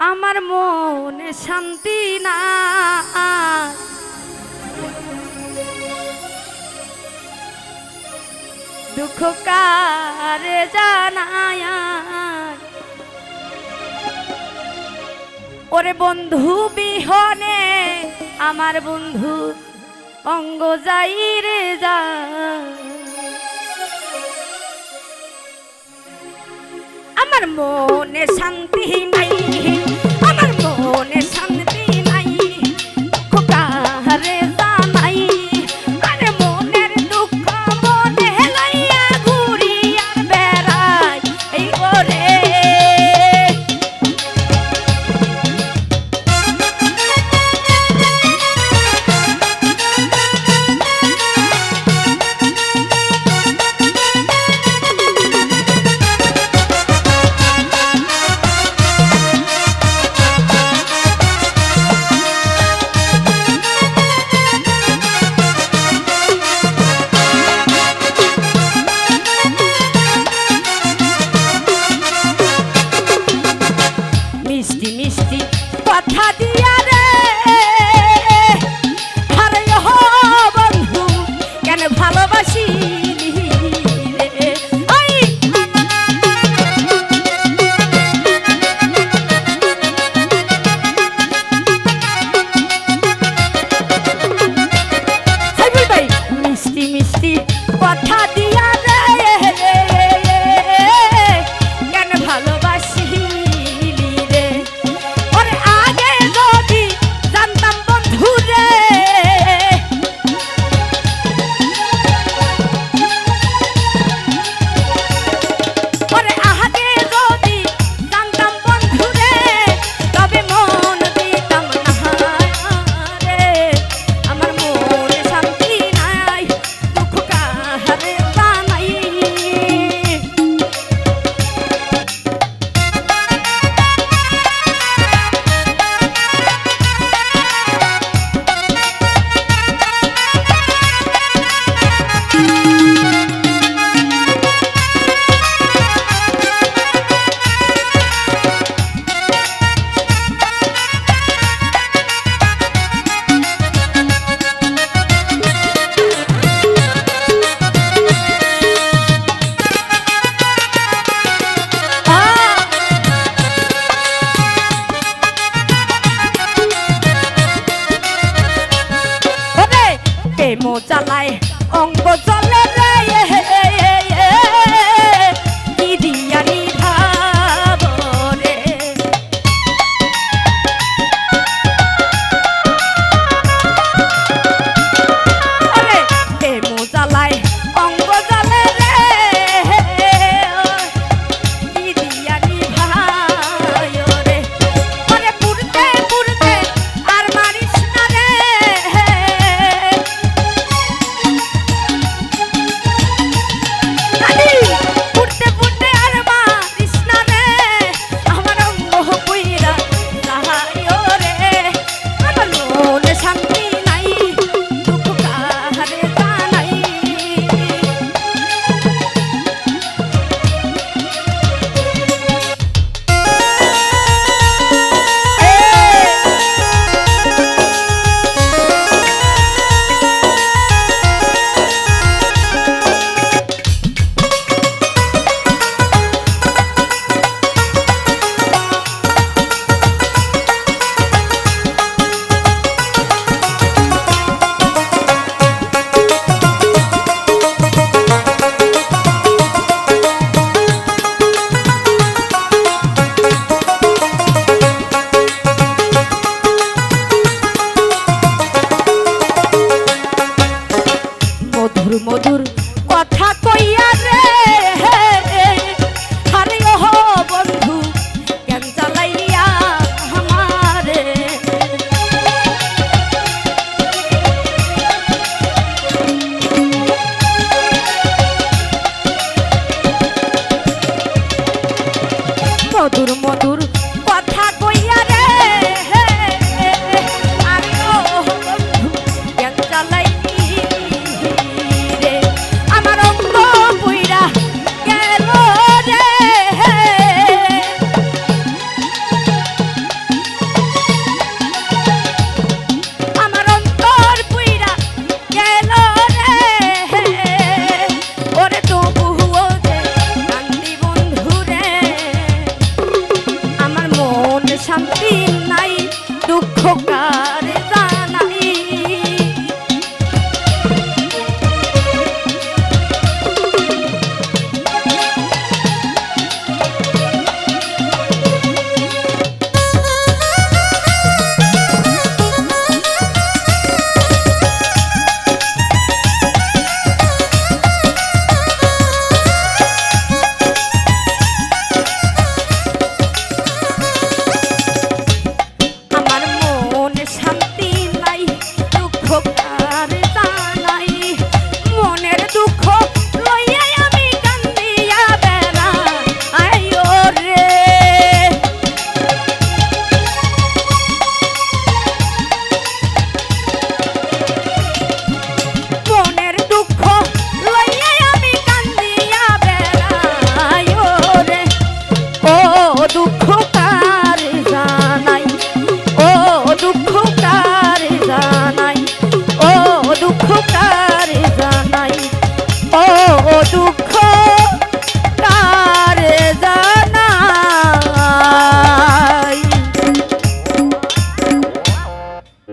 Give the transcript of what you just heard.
আমার মনে শান্তি না দুঃখ কারে জানায়। ওরে বন্ধু বিহনে আমার বন্ধু অঙ্গ যাই রে যা। আমার মনে শান্তি নাই। Bacardi on, but don't let them. মধুর মধুর